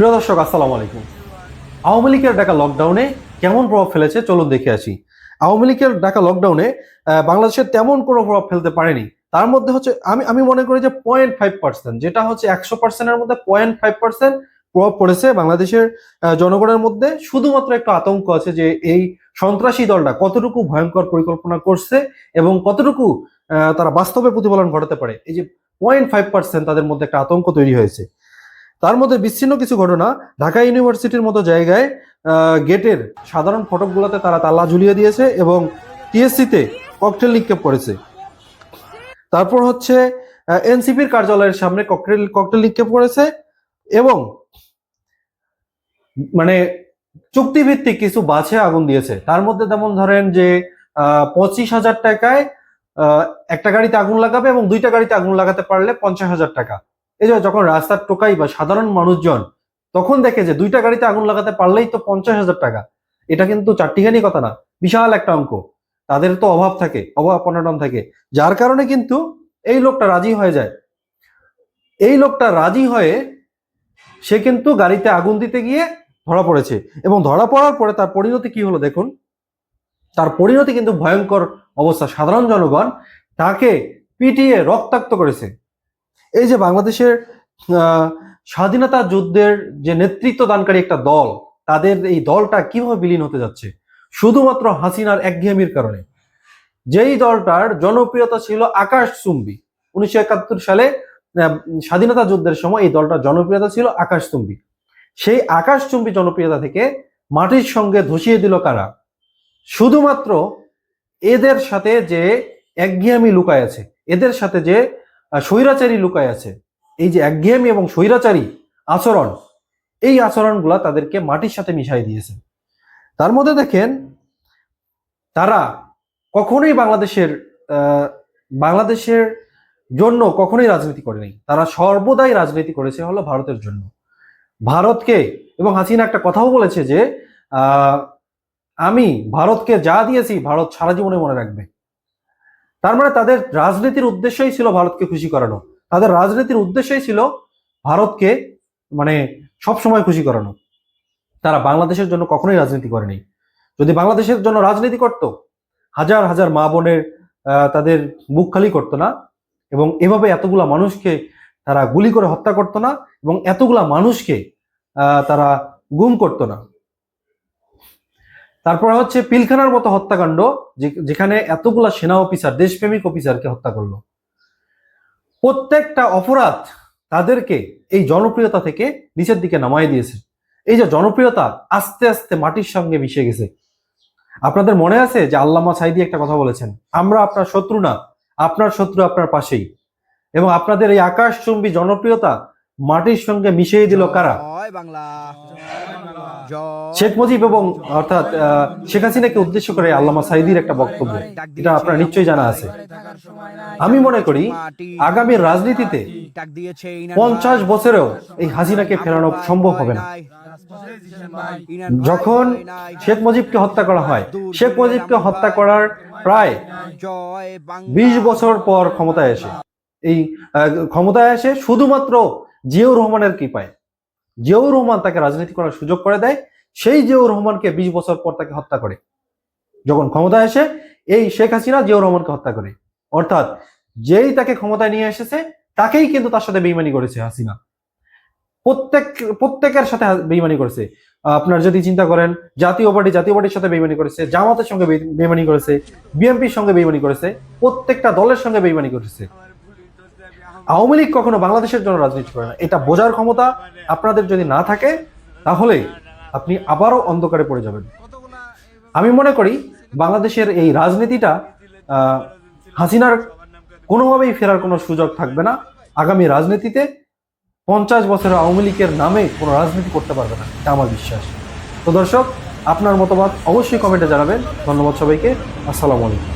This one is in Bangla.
প্রিয় দর্শক, আসসালামু আলাইকুম। আওয়ামী লীগের ডাকা লকডাউনে কেমন প্রভাব ফেলেছে চলুন দেখে আসি। আওয়ামী লীগের ডাকা লকডাউনে বাংলাদেশের তেমন কোনো প্রভাব ফেলতে পারেনি। তার মধ্যে হচ্ছে, আমি আমি মনে করি যে পয়েন্ট ফাইভ পার্সেন্ট যেটা হচ্ছে একশো পার্সেন্টের মধ্যে পয়েন্ট ফাইভ পার্সেন্ট প্রভাব পড়েছে বাংলাদেশের জনগণের মধ্যে। শুধুমাত্র একটা আতঙ্ক আছে যে এই সন্ত্রাসী দলটা কতটুকু ভয়ঙ্কর পরিকল্পনা করছে এবং কতটুকু তারা বাস্তবে প্রতিফলন ঘটাতে পারে। এই যে পয়েন্ট ফাইভ পার্সেন্ট তাদের মধ্যে একটা আতঙ্ক তৈরি হয়েছে। তার মধ্যে বিচ্ছিন্ন কিছু ঘটনা ঢাকা ইউনিভার্সিটির মতো জায়গায় গেটের সাধারণ ফটকগুলোতে তারা তালা ঝুলিয়ে দিয়েছে এবং টিএসসিতে ককটেল নিক্ষেপ করেছে। তারপর হচ্ছে এনসিপির কার্যালয়ের সামনে ককটেল ককটেল নিক্ষেপ করেছে এবং মানে চুক্তিভিত্তিক কিছু বাছে আগুন দিয়েছে। তার মধ্যে যেমন ধরেন যে পঁচিশ হাজার টাকায় একটা গাড়িতে আগুন লাগাবে এবং দুইটা গাড়িতে আগুন লাগাতে পারলে পঞ্চাশ হাজার টাকা। যে যখন রাস্তার টোকাই বা সাধারণ মানুষজন তখন দেখে যে দুইটা গাড়িতে আগুন লাগাতে পারলেই তো পঞ্চাশ হাজার টাকা। এটা কিন্তু চারটিখানি কথা না, বিশাল একটা অঙ্ক। তাদের তো অভাব থাকে, অভাব অনটন থাকে। যার কারণে কিন্তু এই লোকটা রাজি হয়ে যায়। এই লোকটা রাজি হয়ে সে কিন্তু গাড়িতে আগুন দিতে গিয়ে ধরা পড়েছে এবং ধরা পড়ার পরে তার পরিণতি কি হলো দেখুন। তার পরিণতি কিন্তু ভয়ঙ্কর অবস্থা। সাধারণ জনগণ তাকে পিটিয়ে রক্তাক্ত করেছে। এই যে বাংলাদেশের স্বাধীনতা যুদ্ধের যে নেতৃত্ব দানকারী একটা দল, তাদের এই দলটা কীভাবে বিলীন হতে যাচ্ছে? শুধুমাত্র হাসিনার একঘেয়েমির কারণে। যেই দলটার জনপ্রিয়তা ছিল আকাশ চুম্বি। উনিশশো একাত্তর সালে স্বাধীনতা যুদ্ধের সময় এই দলটার জনপ্রিয়তা ছিল আকাশচুম্বী সেই আকাশচুম্বী জনপ্রিয়তা থেকে মাটির সঙ্গে ধসিয়ে দিল কারা? শুধুমাত্র এদের সাথে যে একঘেয়েমি লুকায় আছে, এদের সাথে যে স্বৈরাচারী লুকায় আছে। এই যে একঘেয়েমি এবং স্বৈরাচারী আচরণ, এই আচরণগুলা তাদেরকে মাটির সাথে মিশাই দিয়েছে। তার মধ্যে দেখেন, তারা কখনোই বাংলাদেশের বাংলাদেশের জন্য কখনোই রাজনীতি করেনি তারা সর্বদাই রাজনীতি করেছে হলো ভারতের জন্য। ভারতকে, এবং হাসিনা একটা কথাও বলেছে যে আমি ভারতকে যা দিয়েছি, ভারত সারা জীবনে মনে রাখবে। তার মানে তাদের রাজনীতির উদ্দেশ্যই ছিল ভারতকে খুশি করানো। তাদের রাজনীতির উদ্দেশ্যই ছিল ভারতকে মানে সব সময় খুশি করানো। তারা বাংলাদেশের জন্য কখনোই রাজনীতি করেনি। যদি বাংলাদেশের জন্য রাজনীতি করত, হাজার হাজার মা বোনের তাদের মুখ খালি করতো না, এবং এভাবে এতগুলা মানুষকে তারা গুলি করে হত্যা করতো না, এবং এতগুলা মানুষকে তারা গুম করতো না। তারপর হচ্ছে পিলখানার মতো হত্যাকাণ্ড যেখানে এতগুলা সেনা অফিসার, দেশপ্রেমিক অফিসারকে হত্যা করল। প্রত্যেকটা অপরাধ তাদেরকে এই জনপ্রিয়তা থেকে নিচের দিকে নামাই দিয়েছে। এই যে জনপ্রিয়তা আস্তে আস্তে মাটির সঙ্গে মিশে গেছে। আপনাদের মনে আছে যে আল্লামা সাইদি একটা কথা বলেছেন, আমরা আপনার শত্রু না, আপনার শত্রু আপনার পাশেই। এবং আপনাদের এই আকাশচুম্বী জনপ্রিয়তা মাটির সঙ্গে মিশিয়ে দিল কারা? শেখ মুজিব এবং অর্থাৎ শেখ হাসিনাকে উদ্দেশ্য করে আল্লামা সাইদির একটা বক্তব্য। এটা আপনার নিশ্চয়ই জানা আছে। আমি মনে করি আগামী রাজনীতিতে পঞ্চাশ বছরেও এই হাসিনাকে ফেরানো সম্ভব হবে না। যখন শেখ মুজিবকে হত্যা করা হয় শেখ মুজিবকে হত্যা করার প্রায় বিশ বছর পর ক্ষমতায় এসে এই ক্ষমতায় এসে শুধুমাত্র জিয়াউর রহমানের কৃপায়। জিয়াউর রহমান তাকে রাজনীতি করার সুযোগ করে দেয়, সেই জিয়াউর রহমানকে বিশ বছর পর তাকে হত্যা করে। যখন ক্ষমতায় এসে এই শেখ হাসিনা জিয়াউর রহমানকে হত্যা করে। অর্থাৎ যেই তাকে ক্ষমতায় নিয়ে এসেছে, তাকেই কিন্তু তার সাথে বেইমানি করেছে হাসিনা। প্রত্যেক, প্রত্যেকের সাথে বেইমানি করেছে। আপনার যদি চিন্তা করেন, জাতীয় পার্টি, জাতীয় পার্টির সাথে বেইমানি করেছে, জামাতের সঙ্গে বেইমানি করেছে, বিএনপির সঙ্গে বেইমানি করেছে, প্রত্যেকটা দলের সঙ্গে বেইমানি করেছে। আওয়ামী লীগ কখনো বাংলাদেশের জন্য রাজনীতি করে না। এটা বোঝার ক্ষমতা আপনাদের যদি না থাকে, তাহলে আপনি আবারও অন্ধকারে পড়ে যাবেন। আমি মনে করি বাংলাদেশের এই রাজনীতিটা হাসিনার কোনোভাবেই ফেরার কোনো সুযোগ থাকবে না। আগামী রাজনীতিতে পঞ্চাশ বছরের আওয়ামী লীগের নামে কোনো রাজনীতি করতে পারবে না, এটা আমার বিশ্বাস। তো দর্শক, আপনার মতামত অবশ্যই কমেন্টে জানাবেন। ধন্যবাদ সবাইকে। আসসালামু আলাইকুম।